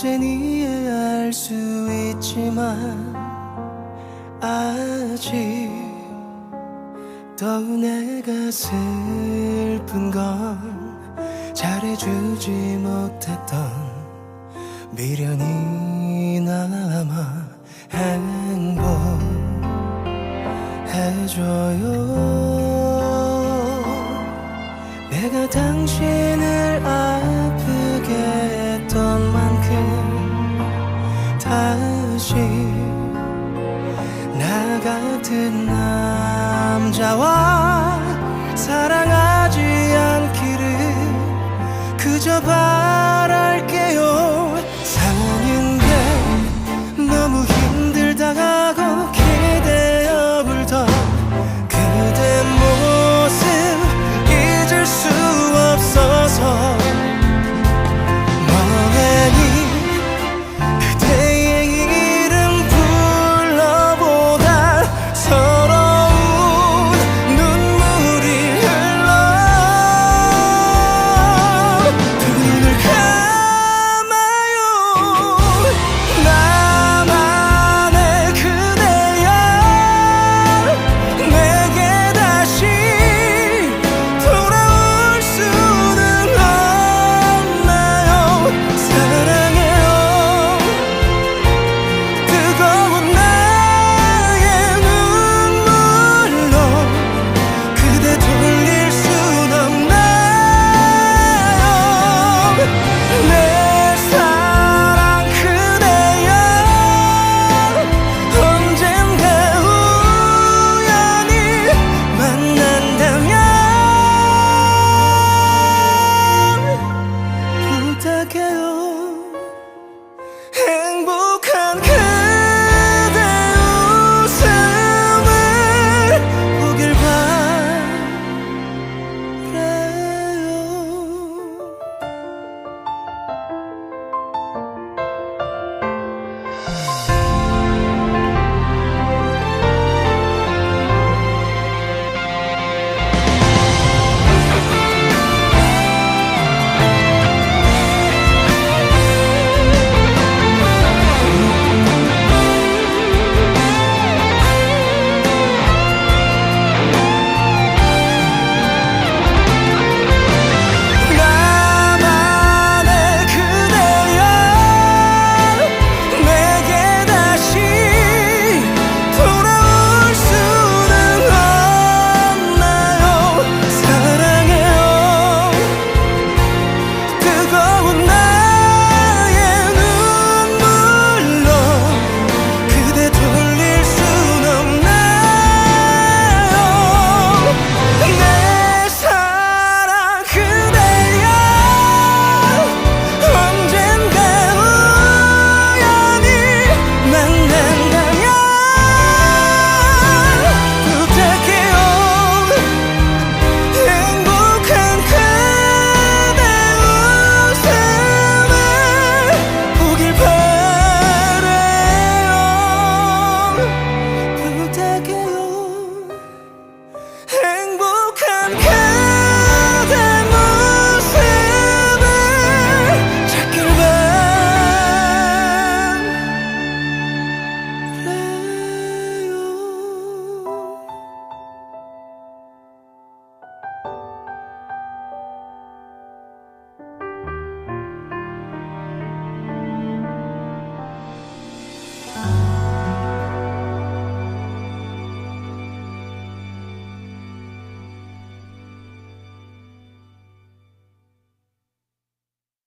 이젠 이해할 수 있지만 아직 또 내가 슬픈 건 잘해주지 못했던 미련이 남아 행복해줘요. 내가 당신을 아프게 했던 다시 나 같은 남자와 사랑하지 않기를 그저 바랄